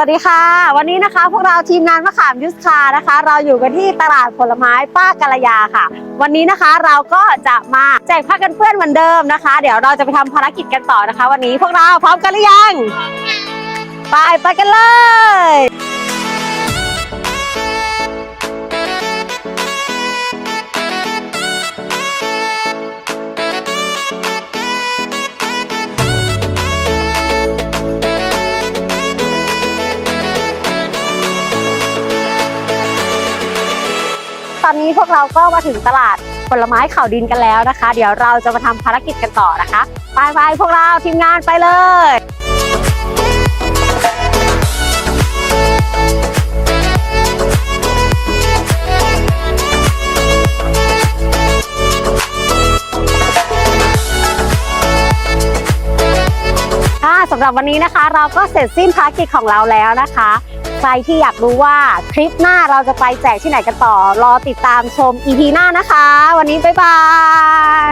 สวัสดีค่ะ วันนี้นะคะพวกเราทีมงานมะขามยุสคานะคะ เราอยู่กันที่ตลาดผลไม้ป้ากาลยาค่ะ วันนี้นะคะเราก็จะมาแจกผ้ากันเปื้อนเหมือนเดิมนะคะ เดี๋ยวเราจะไปทำภารกิจกันต่อนะคะ วันนี้พวกเราพร้อมกันหรือยัง ไปไปกันเลย อนนี้พวกเราก็มาถึงตลาดผลไม้เขาดินกันแล้วนะคะ เดี๋ยวเราจะมาทำภารกิจกันต่อนะคะไปไปพวกเราทีมงานไปเลยค่ะสำหรับวันนี้นะคะ เราก็เสร็จสิ้นภารกิจของเราแล้วนะคะ ใครที่อยากรู้ว่าคลิปหน้าเราจะไปแจกที่ไหนกันต่อ รอติดตามชม EP หน้านะคะ วันนี้บ๊ายบาย